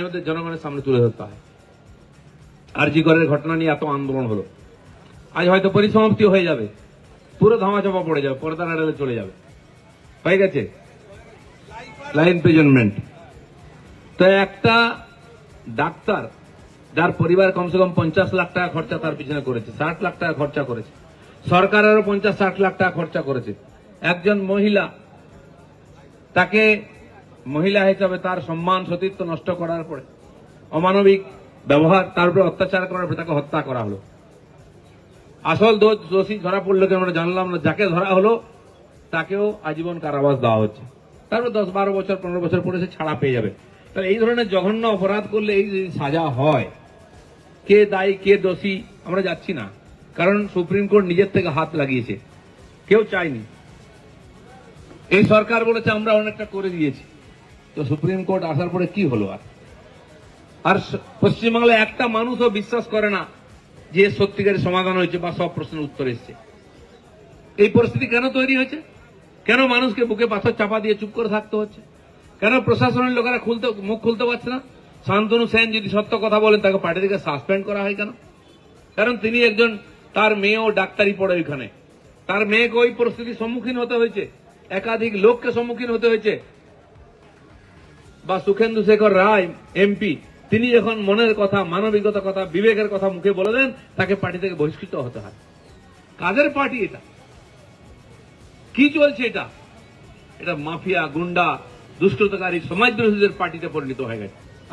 আমাদের জনগণের সামনে তুলে ধরতে হয়। আর জি করের ঘটনা নিয়ে এত আন্দোলন হলো। আজ হয়তো পরিসমাপ্তি হয়ে যাবে। পুরো ধামাচাপা পড়ে যাবে পর্দার আড়ালে চলে যাবে। হয়ে গেছে? লাইন প্রেজেন্টমেন্ট তো একটা ডাক্তার, যার পরিবার কমসে কম পঞ্চাশ লাখ টাকা খরচা তার পিছনে করেছে, ষাট লাখ টাকা খরচা করেছে। সরকার সরকারেরও পঞ্চাশ, ষাট লাখ টাকা খরচা করেছে। একজন মহিলা তাকে মহিলা হিসাবে তার সম্মান সতীত্ব নষ্ট করার পরে, অমানবিক ব্যবহার, তার উপরে অত্যাচার করার পরে তাকে হত্যা করা হলো। আসল দোষ দোষী ধরা পড়ল কি আমরা জানলাম না। যাকে ধরা হলো, তাকেও আজীবন কারাবাস দেওয়া হচ্ছে। তারপর দশ, বারো বছর, পনেরো বছর পরে সে ছাড়া পেয়ে যাবে। তাহলে এই ধরনের জঘন্য অপরাধ করলে এই যে সাজা হয়, কে দায়ী, কে দোষী, আমরা যাচ্ছি না। কারণ সুপ্রিম কোর্ট নিজের থেকে হাত লাগিয়েছে। কেউ চায়নি। এই সরকার বলেছে, আমরা অনেকটা করে দিয়েছি। তো সুপ্রিম কোর্ট আসার পরে কি হলো আর? আর পশ্চিমবাংলায় একটা মানুষও বিশ্বাস করে না যে সত্যিকারের সমাধান হয়েছে বা সব প্রশ্নের উত্তর এসেছে। এই পরিস্থিতি কেন তৈরি হয়েছে? কেন মানুষকে বুকে পাথর চাপা দিয়ে চুপ করে থাকতে হচ্ছে? কেন প্রশাসনের লোকেরা খুলতে মুখ খুলতে পারছে না? শান্তনু সেন যদি সত্য কথা বলেন, তাকে পার্টি থেকে সাসপেন্ড করা হয় কেন? কারণ তিনি একজন তার মেয়েও ডাক্তারি পড়ে ওইখানে। তার মেয়েকে ওই পরিস্থিতির সম্মুখীন হতে হয়েছে। একাধিক লোককে সম্মুখীন হতে হয়েছে। বা সুখেন্দু শেখর রায় এমপি তিনি যখন মনের কথা, মানবিকতা কথা, বিবেকের কথা মুখে বলে দেন, তাকে পার্টি থেকে বহিষ্কৃত হতে হয়। কাদের পার্টি এটা? কি চলছে এটা? এটা মাফিয়া, গুন্ডা, দুষ্কৃতকারী, সমাজবিরোধীদের পার্টিতে পরিণত হয়ে গেছে।